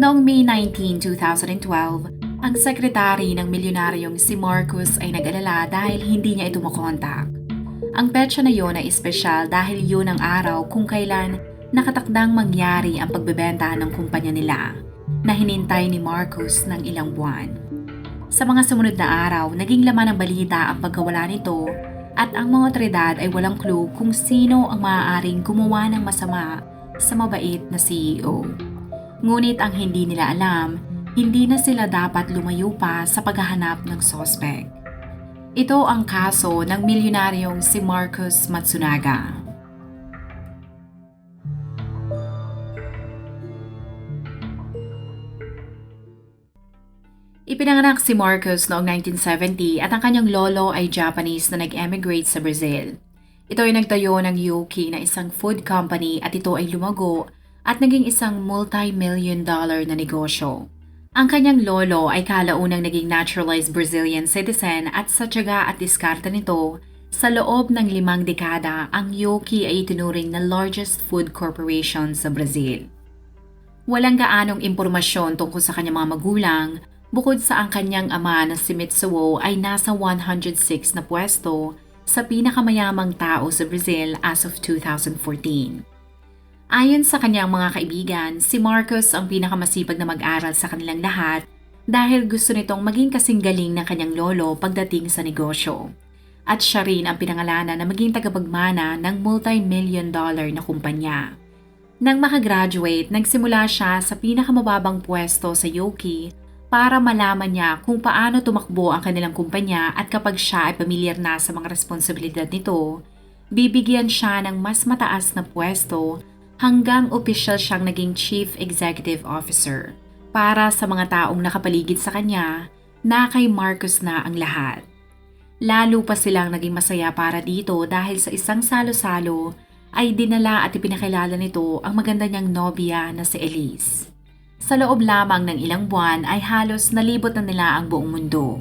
Noong May 19, 2012, ang sekretary ng milyonaryong si Marcus ay nag-alala dahil hindi niya ito makontak. Ang petsa na yon ay espesyal dahil yun ang araw kung kailan nakatakdang mangyari ang pagbebenta ng kumpanya nila na hinintay ni Marcus ng ilang buwan. Sa mga sumunod na araw, naging laman ng balita ang pagkawala nito at ang mga otoridad ay walang clue kung sino ang maaaring gumawa ng masama sa mabait na CEO. Ngunit ang hindi nila alam, hindi na sila dapat lumayo pa sa paghahanap ng sospek. Ito ang kaso ng milyonaryong si Marcus Matsunaga. Ipinanganak si Marcus noong 1970 at ang kanyang lolo ay Japanese na nag-emigrate sa Brazil. Ito ay nagtayo ng Yoki na isang food company at ito ay lumago at naging isang multi-million dollar na negosyo. Ang kanyang lolo ay kalaunang naging naturalized Brazilian citizen at sa tiyaga at diskarte nito, sa loob ng limang dekada, ang Yoki ay itinuring na largest food corporation sa Brazil. Walang gaanong impormasyon tungkol sa kanyang mga magulang, bukod sa ang kanyang ama na si Mitsuo ay nasa 106 na pwesto sa pinakamayamang tao sa Brazil as of 2014. Ayon sa kanyang mga kaibigan, si Marcos ang pinakamasipag na mag-aral sa kanilang lahat dahil gusto nitong maging kasing galing ng kanyang lolo pagdating sa negosyo. At siya rin ang pinangalanan na maging tagapagmana ng multi-million dollar na kumpanya. Nang makagraduate, nagsimula siya sa pinakamababang pwesto sa Yoki para malaman niya kung paano tumakbo ang kanilang kumpanya at kapag siya ay pamilyar na sa mga responsibilidad nito, bibigyan siya ng mas mataas na pwesto hanggang opisyal siyang naging Chief Executive Officer. Para sa mga taong nakapaligid sa kanya, na kay Marcos na ang lahat. Lalo pa silang naging masaya para dito dahil sa isang salo-salo ay dinala at ipinakilala nito ang maganda niyang nobya na si Elise. Sa loob lamang ng ilang buwan ay halos nalibot na nila ang buong mundo.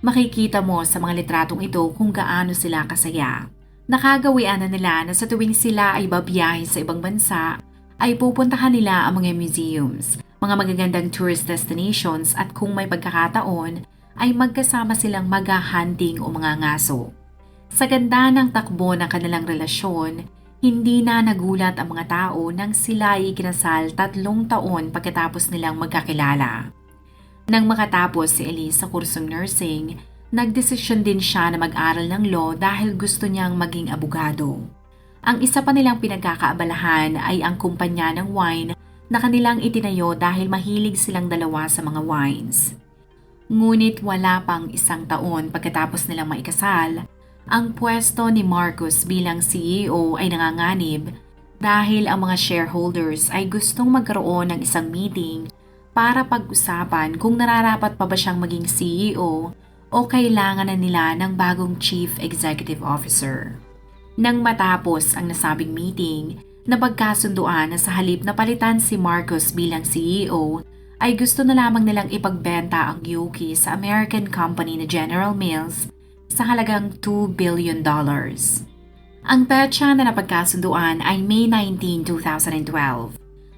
Makikita mo sa mga litratong ito kung gaano sila kasaya. Nakagawian na nila na sa tuwing sila ay babiyahe sa ibang bansa, ay pupuntahan nila ang mga museums, mga magagandang tourist destinations at kung may pagkakataon, ay magkasama silang mag-hunting o mga ngaso. Sa ganda ng takbo ng kanilang relasyon, hindi na nagulat ang mga tao nang sila ay ikinasal tatlong taon pagkatapos nilang magkakilala. Nang makatapos si Elise sa kursong nursing, Nagdesisyon din siya na mag-aral ng law dahil gusto niyang maging abogado. Ang isa pa nilang pinagkakaabalahan ay ang kumpanya ng wine na kanilang itinayo dahil mahilig silang dalawa sa mga wines. Ngunit wala pang isang taon pagkatapos nilang maikasal, ang pwesto ni Marcos bilang CEO ay nanganganib dahil ang mga shareholders ay gustong magkaroon ng isang meeting para pag-usapan kung nararapat pa ba siyang maging CEO o kailangan na nila ng bagong Chief Executive Officer. Nang matapos ang nasabing meeting, napagkasunduan na sa halip na palitan si Marcos bilang CEO, ay gusto na lamang nilang ipagbenta ang Yuki sa American company na General Mills sa halagang $2 billion. Ang petsa na napagkasunduan ay May 19, 2012.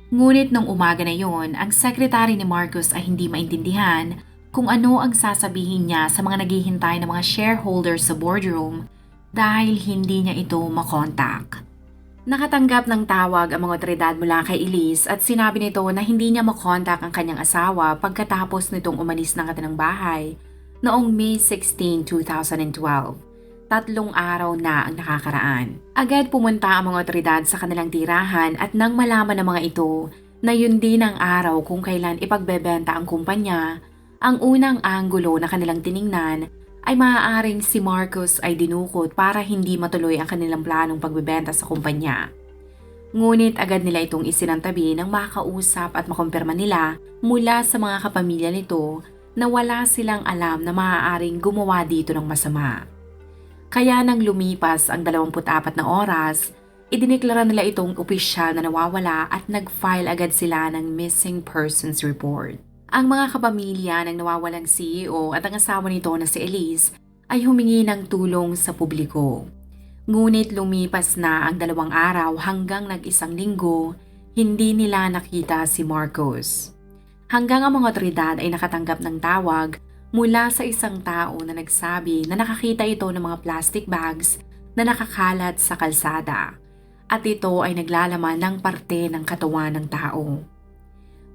Ngunit nung umaga na yon, ang sekretary ni Marcos ay hindi maintindihan kung ano ang sasabihin niya sa mga naghihintay ng mga shareholders sa boardroom dahil hindi niya ito makontak. Nakatanggap ng tawag ang mga otoridad mula kay Elise at sinabi nito na hindi niya makontak ang kanyang asawa pagkatapos nitong umalis ng kanilang bahay noong May 16, 2012. Tatlong araw na ang nakakaraan. Agad pumunta ang mga otoridad sa kanilang tirahan at nang malaman ng mga ito na yun din ang araw kung kailan ipagbebenta ang kumpanya, ang unang anggulo na kanilang tiningnan ay maaaring si Marcos ay dinukot para hindi matuloy ang kanilang planong pagbebenta sa kumpanya. Ngunit agad nila itong isinantabi nang makausap at makumpirma nila mula sa mga kapamilya nito na wala silang alam na maaaring gumawa dito ng masama. Kaya nang lumipas ang 24 na oras, idineklara nila itong opisyal na nawawala at nag-file agad sila ng Missing Persons Report. Ang mga kapamilya ng nawawalang CEO at ang asawa nito na si Elise ay humingi ng tulong sa publiko. Ngunit lumipas na ang dalawang araw hanggang nag-isang linggo, hindi nila nakita si Marcos. Hanggang ang mga otoridad ay nakatanggap ng tawag mula sa isang tao na nagsabi na nakakita ito ng mga plastic bags na nakakalat sa kalsada at ito ay naglalaman ng parte ng katawan ng tao.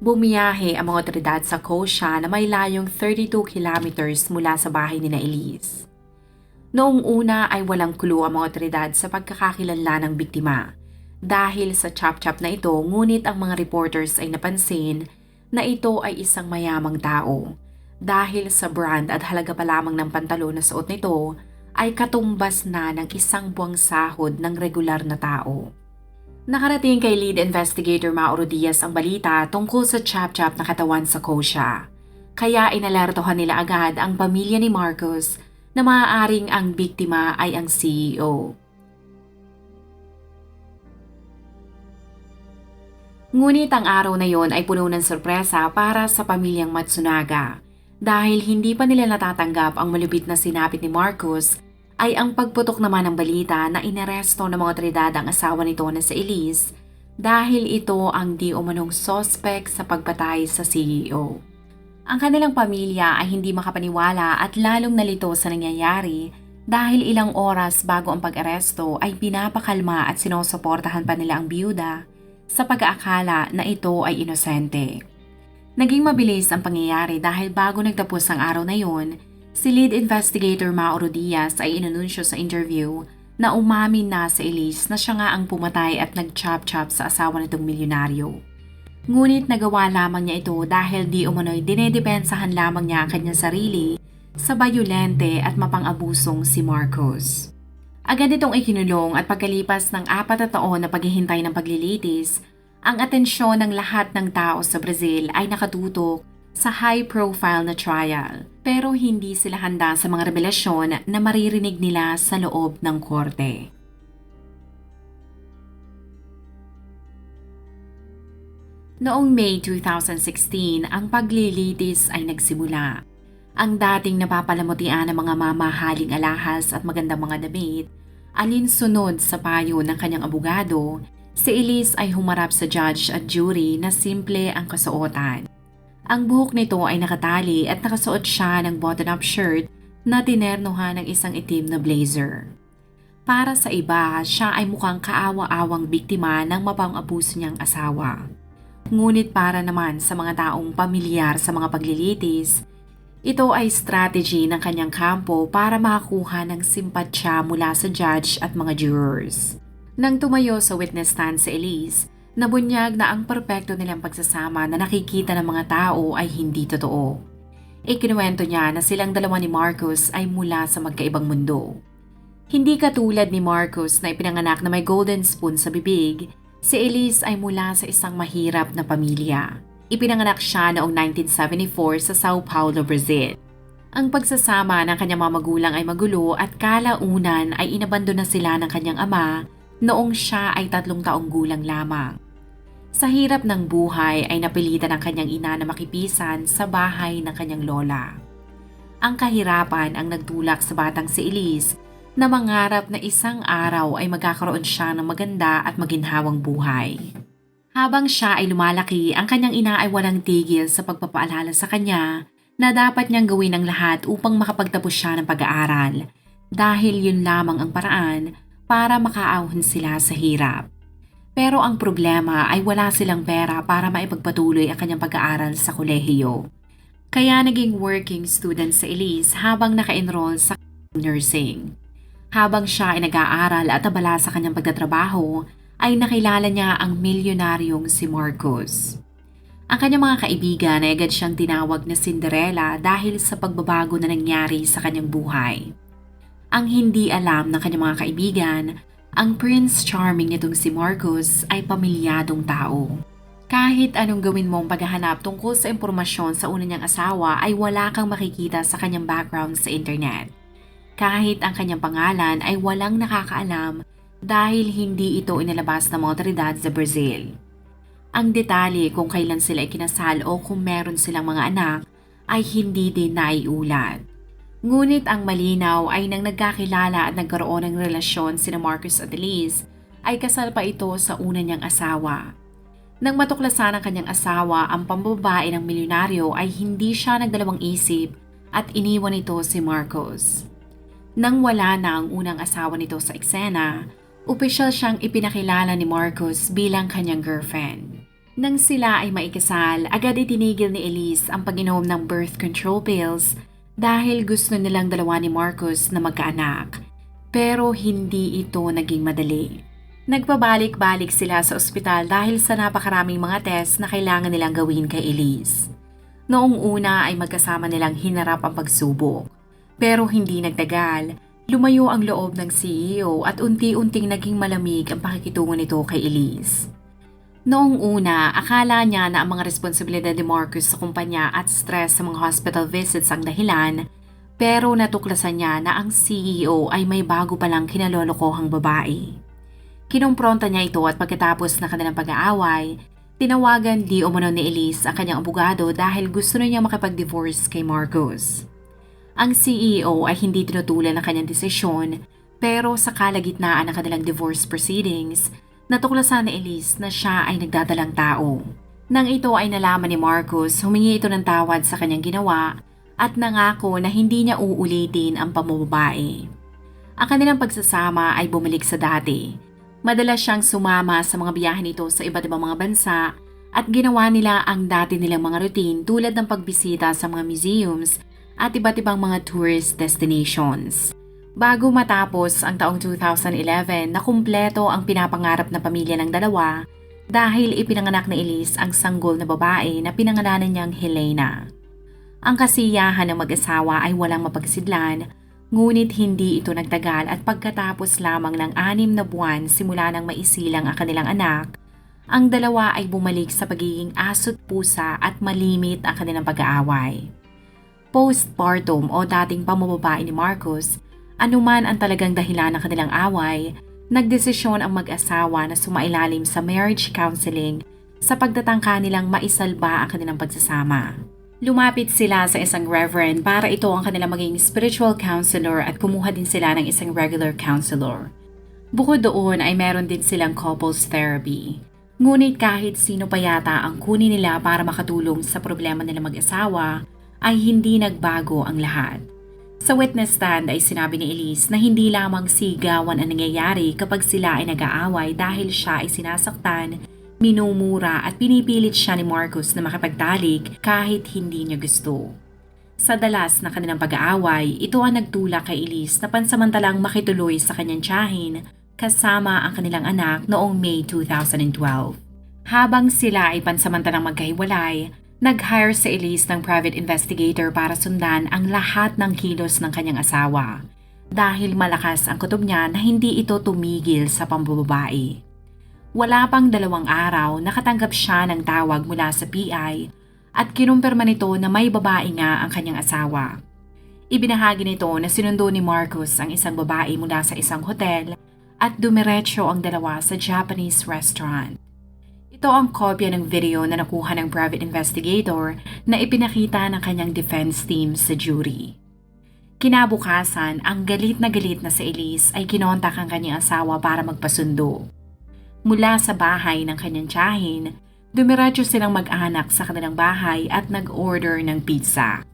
Bumiyahe ang mga otoridad sa Kosha na may layong 32 kilometers mula sa bahay ni na Elise. Noong una ay walang clue ang mga otoridad sa pagkakakilanlan ng biktima. Dahil sa chop-chop na ito, ngunit ang mga reporters ay napansin na ito ay isang mayamang tao. Dahil sa brand at halaga pa lamang ng pantalon na suot nito, ay katumbas na ng isang buwang sahod ng regular na tao. Nakarating kay lead investigator Mauro Diaz ang balita tungkol sa chop-chop na katawan sa Kosha. Kaya inalertohan nila agad ang pamilya ni Marcos na maaaring ang biktima ay ang CEO. Ngunit ang araw na yon ay puno ng sorpresa para sa pamilyang Matsunaga dahil hindi pa nila natatanggap ang malupit na sinapit ni Marcos ay ang pagputok naman ng balita na inaresto ng mga otoridad ang asawa nito na si Elise dahil ito ang di umanong sospek sa pagpatay sa CEO. Ang kanilang pamilya ay hindi makapaniwala at lalong nalito sa nangyayari dahil ilang oras bago ang pag-aresto ay pinapakalma at sinusuportahan pa nila ang biyuda sa pag-aakala na ito ay inosente. Naging mabilis ang pangyayari dahil bago nagtapos ang araw na yon, si lead investigator Mauro Diaz ay inanunsyo sa interview na umamin na sa Elise na siya nga ang pumatay at nag-chop-chop sa asawa nitong milyonaryo. Ngunit nagawa lamang niya ito dahil di umano'y dinedepensahan lamang niya ang kanyang sarili sa bayulente at mapang-abusong si Marcos. Agad itong ikinulong at pagkalipas ng apat na taon na paghihintay ng paglilitis, ang atensyon ng lahat ng tao sa Brazil ay nakatutok sa high-profile na trial pero hindi sila handa sa mga revelasyon na maririnig nila sa loob ng korte. Noong May 2016, ang paglilitis ay nagsimula. Ang dating napapalamutian ng mga mamahaling alahas at magandang mga damit, alinsunod sa payo ng kanyang abogado, si Elise ay humarap sa judge at jury na simple ang kasuotan. Ang buhok nito ay nakatali at nakasuot siya ng button-up shirt na tinernohan ng isang itim na blazer. Para sa iba, siya ay mukhang kaawa-awang biktima ng mapang-abuso niyang asawa. Ngunit para naman sa mga taong pamilyar sa mga paglilitis, ito ay strategy ng kanyang kampo para makakuha ng simpatsya mula sa judge at mga jurors. Nang tumayo sa witness stand si Elise, nabunyag na ang perpekto nilang pagsasama na nakikita ng mga tao ay hindi totoo. Ikinuwento niya na silang dalawa ni Marcos ay mula sa magkaibang mundo. Hindi katulad ni Marcos na ipinanganak na may golden spoon sa bibig, si Elise ay mula sa isang mahirap na pamilya. Ipinanganak siya noong 1974 sa Sao Paulo, Brazil. Ang pagsasama ng kanyang mga magulang ay magulo at kalaunan ay inabando na sila ng kanyang ama noong siya ay tatlong taong gulang lamang. Sa hirap ng buhay ay napilitan ang kanyang ina na makipisan sa bahay ng kanyang lola. Ang kahirapan ang nagtulak sa batang si Elise na mangarap na isang araw ay magkakaroon siya ng maganda at maginhawang buhay. Habang siya ay lumalaki, ang kanyang ina ay walang tigil sa pagpapaalala sa kanya na dapat niyang gawin ang lahat upang makapagtapos siya ng pag-aaral dahil yun lamang ang paraan para makaahon sila sa hirap. Pero ang problema ay wala silang pera para maipagpatuloy ang kanyang pag-aaral sa kolehiyo. Kaya naging working student si Elise habang naka-enroll sa nursing. Habang siya ay nag-aaral at abala sa kanyang pagtatrabaho, ay nakilala niya ang milyonaryong si Marcos. Ang kanyang mga kaibigan ay agad siyang tinawag na Cinderella dahil sa pagbabago na nangyari sa kanyang buhay. Ang hindi alam ng kanyang mga kaibigan, Ang Prince Charming nitong si Marcos ay pamilyadong tao. Kahit anong gawin mong paghahanap tungkol sa impormasyon sa una niyang asawa ay wala kang makikita sa kanyang background sa internet. Kahit ang kanyang pangalan ay walang nakakaalam dahil hindi ito inilabas ng mga otoridad sa Brazil. Ang detalye kung kailan sila ikinasal o kung meron silang mga anak ay hindi din naiulat. Ngunit ang malinaw ay nang nagkakilala at nagkaroon ng relasyon sina Marcus at Elise, ay kasal pa ito sa una niyang asawa. Nang matuklasan ng kanyang asawa ang pambabae ng milyonaryo ay hindi siya nagdalawang isip at iniwan ito si Marcos. Nang wala na ang unang asawa nito sa eksena, opisyal siyang ipinakilala ni Marcos bilang kanyang girlfriend. Nang sila ay maikasal, agad itinigil ni Elise ang pag-inom ng birth control pills dahil gusto nilang dalawa ni Marcos na magkaanak. Pero hindi ito naging madali. Nagpabalik-balik sila sa ospital dahil sa napakaraming mga test na kailangan nilang gawin kay Elise. Noong una ay magkasama nilang hinarap ang pagsubok. Pero hindi nagtagal, lumayo ang loob ng CEO at unti-unting naging malamig ang pakikitungo nito kay Elise. Noong una, akala niya na ang mga responsibilidad ni Marcus sa kumpanya at stress sa mga hospital visits ang dahilan, pero natuklasan niya na ang CEO ay may bago palang kinalolokohang babae. Kinumpronta niya ito at pagkatapos na kanilang pag-aaway, tinawagan di umano ni Elise ang kanyang abogado dahil gusto na niya makipag-divorce kay Marcos. Ang CEO ay hindi tinutulan ang kanyang desisyon pero sa kalagitnaan ng kanilang divorce proceedings, natuklasan ni Elise na siya ay nagdadalang tao. Nang ito ay nalaman ni Marcos, humingi ito ng tawad sa kanyang ginawa at nangako na hindi niya uulitin ang pamumubae. Ang kanilang pagsasama ay bumalik sa dati. Madalas siyang sumama sa mga biyahe nito sa iba't ibang mga bansa at ginawa nila ang dati nilang mga routine tulad ng pagbisita sa mga museums at iba't ibang mga tourist destinations. Bago matapos ang taong 2011 na kumpleto ang pinapangarap na pamilya ng dalawa dahil ipinanganak ni Elise ang sanggol na babae na pinangalanan niyang Helena. Ang kasiyahan ng mag-asawa ay walang mapagsidlan ngunit hindi ito nagtagal at pagkatapos lamang ng anim na buwan simula nang maisilang ang kanilang anak, ang dalawa ay bumalik sa pagiging aso't pusa at malimit ang kanilang pag-aaway postpartum o dating pamamabae ni Marcos, anuman ang talagang dahilan ng kanilang away, nagdesisyon ang mag-asawa na sumailalim sa marriage counseling sa pagtatangka nilang maisalba ang kanilang pagsasama. Lumapit sila sa isang reverend para ito ang kanilang maging spiritual counselor at kumuha din sila ng isang regular counselor. Bukod doon ay meron din silang couples therapy. Ngunit kahit sino pa yata ang kunin nila para makatulong sa problema nila mag-asawa, ay hindi nagbago ang lahat. Sa witness stand ay sinabi ni Elise na hindi lamang sigawan ang nangyayari kapag sila ay nag-aaway dahil siya ay sinasaktan, minumura at pinipilit siya ni Marcos na makipagtalik kahit hindi niya gusto. Sa dalas na kanilang pag-aaway, ito ang nagtulak kay Elise na pansamantalang makituloy sa kanyang tiyahin kasama ang kanilang anak noong May 2012. Habang sila ay pansamantalang magkahiwalay, Nag-hire si Elise ng private investigator para sundan ang lahat ng kilos ng kanyang asawa dahil malakas ang kutob niya na hindi ito tumigil sa pambubabae. Wala pang dalawang araw nakatanggap siya ng tawag mula sa PI at kinumpirma nito na may babae nga ang kanyang asawa. Ibinahagi nito na sinundo ni Marcos ang isang babae mula sa isang hotel at dumiretso ang dalawa sa Japanese restaurant. Ito ang kopya ng video na nakuha ng private investigator na ipinakita ng kanyang defense team sa jury. Kinabukasan, ang galit na galit na si Elise ay kinontak ang kanyang asawa para magpasundo. Mula sa bahay ng kanyang tiyahin, dumiretso silang mag-anak sa kanilang bahay at nag-order ng pizza.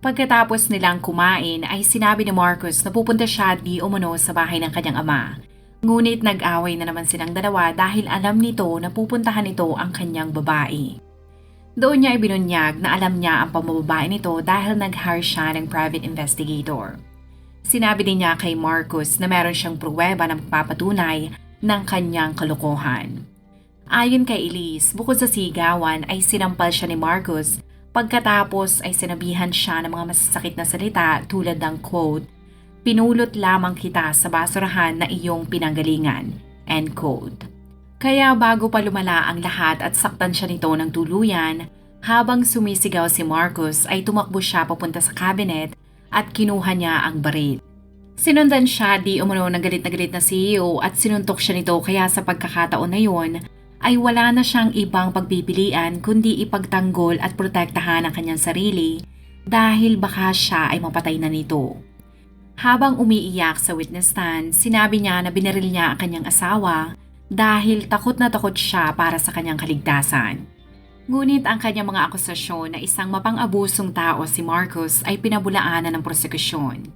Pagkatapos nilang kumain ay sinabi ni Marcos na pupunta siya di umano sa bahay ng kanyang ama Ngunit nag-away na naman silang dalawa dahil alam nito na pupuntahan ito ang kanyang babae. Doon niya ibinunyag na alam niya ang pamababae nito dahil nag-hire siya ng private investigator. Sinabi din niya kay Marcos na meron siyang pruweba na magpapatunay ng kanyang kalokohan. Ayon kay Elise, bukod sa sigawan ay sinampal siya ni Marcos pagkatapos ay sinabihan siya ng mga masasakit na salita tulad ng quote, Pinulot lamang kita sa basurahan na iyong pinanggalingan. End quote. Kaya bago pa lumala ang lahat at saktan siya nito ng tuluyan, habang sumisigaw si Marcos ay tumakbo siya papunta sa cabinet at kinuha niya ang baril. Sinundan siya di umano ng galit na galit na CEO at sinuntok siya nito kaya sa pagkakataon na yon ay wala na siyang ibang pagpipilian kundi ipagtanggol at protektahan ang kanyang sarili dahil baka siya ay mapatay na nito. Habang umiiyak sa witness stand, sinabi niya na binaril niya ang kanyang asawa dahil takot na takot siya para sa kanyang kaligtasan. Ngunit ang kanyang mga akusasyon na isang mapang-abusong tao si Marcos ay pinabulaanan ng prosekusyon.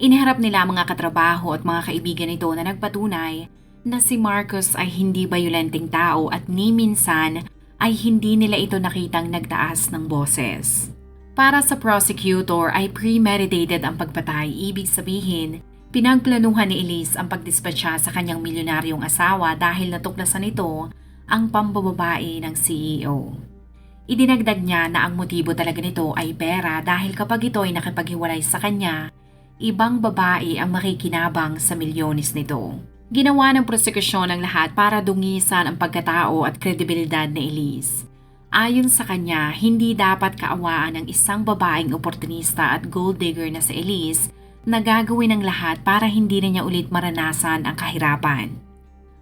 Iniharap nila mga katrabaho at mga kaibigan nito na nagpatunay na si Marcos ay hindi bayolenteng tao at ni minsan ay hindi nila ito nakitang nagtaas ng boses. Para sa prosecutor ay premeditated ang pagpatay, ibig sabihin, pinagplanuhan ni Elise ang pagdispatcha sa kanyang milyonaryong asawa dahil natuklasan nito ang pambababae ng CEO. Idinagdag niya na ang motibo talaga nito ay pera dahil kapag ito ay nakipaghiwalay sa kanya, ibang babae ang makikinabang sa milyones nito. Ginawa ng prosekusyon ang lahat para dungisan ang pagkatao at kredibilidad ni Elise. Ayon sa kanya, hindi dapat kaawaan ng isang babaeng oportunista at gold digger na si Elise na gagawin ang lahat para hindi na niya ulit maranasan ang kahirapan.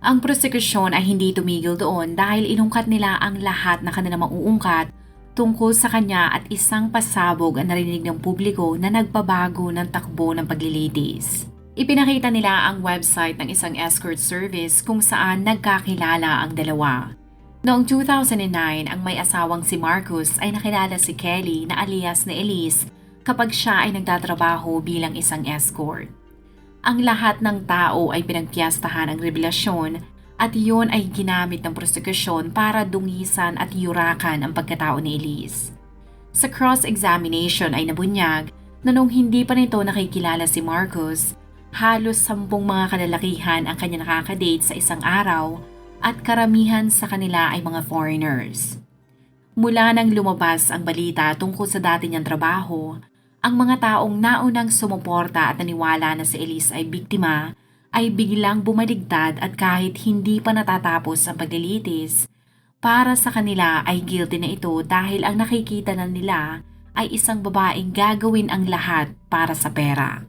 Ang prosekusyon ay hindi tumigil doon dahil inungkat nila ang lahat na kanila mauungkat tungkol sa kanya at isang pasabog ang narinig ng publiko na nagpabago ng takbo ng paglilitis. Ipinakita nila ang website ng isang escort service kung saan nagkakilala ang dalawa. Noong 2009, ang may asawang si Marcus ay nakilala si Kelly na alias na Elise kapag siya ay nagtatrabaho bilang isang escort. Ang lahat ng tao ay pinagpiyastahan ang revelasyon at iyon ay ginamit ng prosekusyon para dungisan at yurakan ang pagkatao ni Elise. Sa cross-examination ay nabunyag na nung hindi pa nito nakikilala si Marcos, halos sampung mga kalalakihan ang kanya nakakadate sa isang araw at karamihan sa kanila ay mga foreigners. Mula nang lumabas ang balita tungkol sa dati niyang trabaho, ang mga taong naunang sumuporta at naniwala na si Elise ay biktima ay biglang bumaligtad at kahit hindi pa natatapos ang paglilitis, para sa kanila ay guilty na ito dahil ang nakikita na nila ay isang babaeng gagawin ang lahat para sa pera.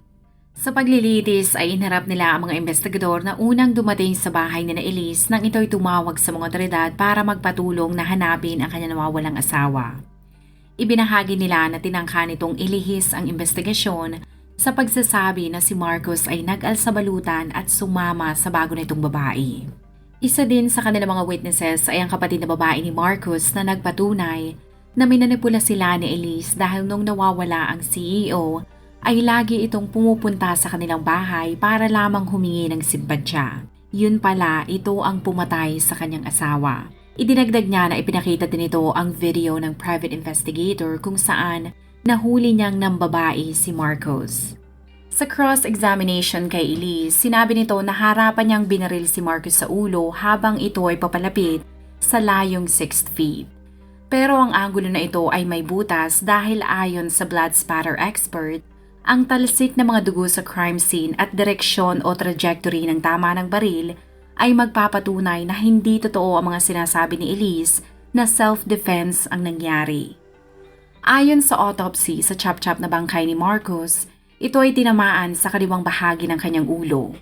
Sa paglilitis ay inharap nila ang mga investigador na unang dumating sa bahay ni na Elise nang ito'y tumawag sa mga otoridad para magpatulong na hanapin ang kanyang nawawalang asawa. Ibinahagi nila na tinangka nitong ilihis ang investigasyon sa pagsasabi na si Marcos ay nag-alsabalutan at sumama sa bago nitong babae. Isa din sa kanilang mga witnesses ay ang kapatid na babae ni Marcos na nagpatunay na minanipula sila ni Elise dahil nung nawawala ang CEO ay lagi itong pumupunta sa kanilang bahay para lamang humingi ng simpatsya. Yun pala, ito ang pumatay sa kanyang asawa. Idinagdag niya na ipinakita din ito ang video ng private investigator kung saan nahuli niyang ng babae si Marcos. Sa cross-examination kay Elise, sinabi nito na harapan niyang binaril si Marcos sa ulo habang ito ay papalapit sa layong 6 feet. Pero ang angulo na ito ay may butas dahil ayon sa blood spatter expert, ang talsik ng mga dugo sa crime scene at direksyon o trajectory ng tama ng baril ay magpapatunay na hindi totoo ang mga sinasabi ni Elise na self-defense ang nangyari. Ayon sa autopsy sa chop-chop na bangkay ni Marcos, ito ay tinamaan sa kaliwang bahagi ng kanyang ulo.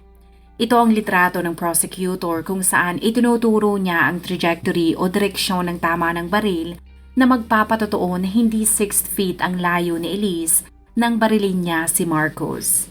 Ito ang litrato ng prosecutor kung saan itinuturo niya ang trajectory o direksyon ng tama ng baril na magpapatotoo na hindi 6 feet ang layo ni Elise nang barilin niya si Marcos.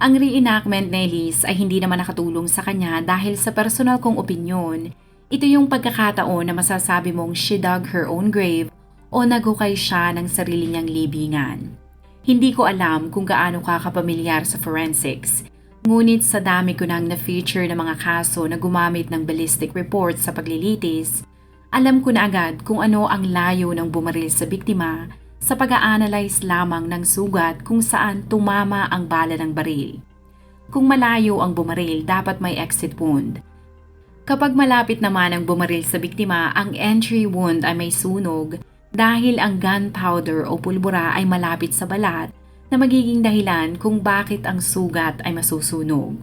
Ang reenactment ni Elise ay hindi naman nakatulong sa kanya dahil sa personal kong opinyon, ito yung pagkakataon na masasabi mong she dug her own grave o nagukay siya ng sarili niyang libingan. Hindi ko alam kung gaano ka kapamilyar sa forensics, ngunit sa dami ko nang na-feature ng mga kaso na gumamit ng ballistic report sa paglilitis, alam ko na agad kung ano ang layo ng bumaril sa biktima sa pag-a-analyze lamang ng sugat kung saan tumama ang bala ng baril. Kung malayo ang bumaril, dapat may exit wound. Kapag malapit naman ang bumaril sa biktima, ang entry wound ay may sunog dahil ang gunpowder o pulbura ay malapit sa balat na magiging dahilan kung bakit ang sugat ay masusunog.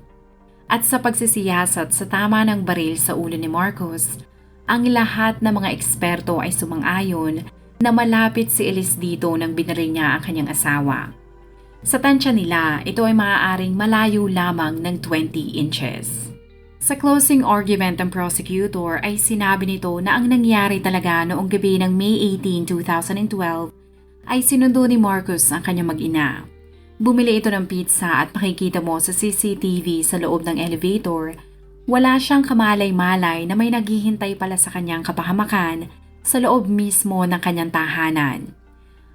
At sa pagsisiyasat sa tama ng baril sa ulo ni Marcos, ang lahat ng mga eksperto ay sumang-ayon na malapit si Elise dito nang binaril niya ang kanyang asawa. Sa tansya nila, ito ay maaaring malayo lamang ng 20 inches. Sa closing argument ng prosecutor ay sinabi nito na ang nangyari talaga noong gabi ng May 18, 2012 ay sinundo ni Marcos ang kanyang mag-ina. Bumili ito ng pizza at makikita mo sa CCTV sa loob ng elevator, wala siyang kamalay-malay na may naghihintay pala sa kanyang kapahamakan sa loob mismo ng kanyang tahanan.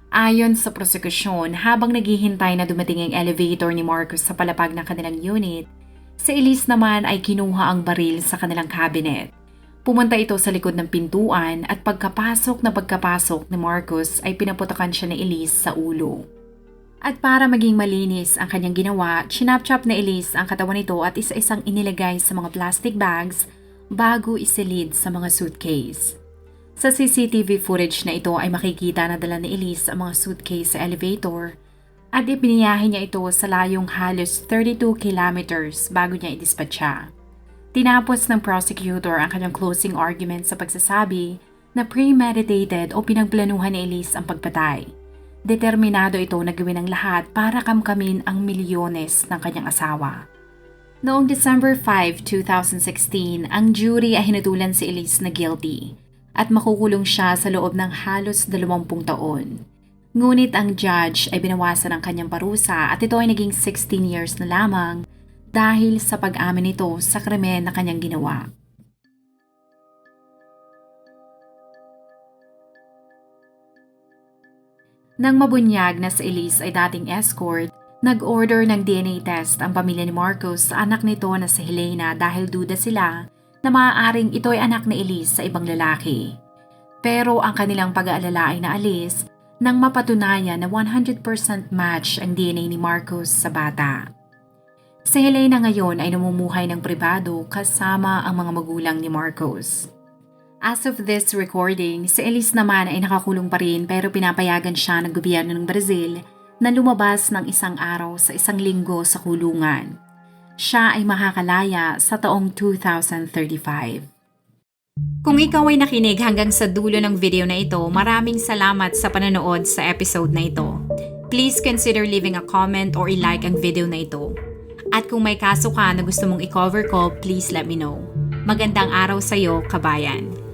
Ayon sa prosekusyon, habang naghihintay na dumating ang elevator ni Marcos sa palapag ng kanilang unit, si Elise naman ay kinuha ang baril sa kanilang cabinet. Pumunta ito sa likod ng pintuan at pagkapasok na pagkapasok ni Marcos ay pinaputakan siya ni Elise sa ulo. At para maging malinis ang kanyang ginawa, chinap-chop na Elise ang katawan nito at isa-isang inilagay sa mga plastic bags bago isilid sa mga suitcase. Sa CCTV footage na ito ay makikita na dala ni Elise ang mga suitcase sa elevator at ipiniyahe niya ito sa layong halos 32 kilometers bago niya idispatcha. Tinapos ng prosecutor ang kanyang closing argument sa pagsasabi na premeditated o pinagplanuhan ni Elise ang pagpatay. Determinado ito na gawin ang lahat para kamkamin ang milyones ng kanyang asawa. Noong December 5, 2016, ang jury ay hinutulan si Elise na guilty at makukulong siya sa loob ng halos 20 taon. Ngunit ang judge ay binawasan ang kanyang parusa at ito ay naging 16 years na lamang dahil sa pag-amin nito sa krimen na kanyang ginawa. Nang mabunyag na si Elise ay dating escort, nag-order ng DNA test ang pamilya ni Marcos sa anak nito na si Helena dahil duda sila na maaaring ito ay anak ni Elise sa ibang lalaki. Pero ang kanilang pag-aalala ay naalis nang mapatunayan na 100% match ang DNA ni Marcos sa bata. Si Helena ngayon ay namumuhay ng pribado kasama ang mga magulang ni Marcos. As of this recording, si Elise naman ay nakakulong pa rin pero pinapayagan siya ng gobyerno ng Brazil na lumabas ng isang araw sa isang linggo sa kulungan. Siya ay makakalaya sa taong 2035. Kung ikaw ay nakinig hanggang sa dulo ng video na ito, maraming salamat sa panonood sa episode na ito. Please consider leaving a comment or i-like ang video na ito. At kung may kaso ka na gusto mong i-cover ko, please let me know. Magandang araw sa iyo, kabayan.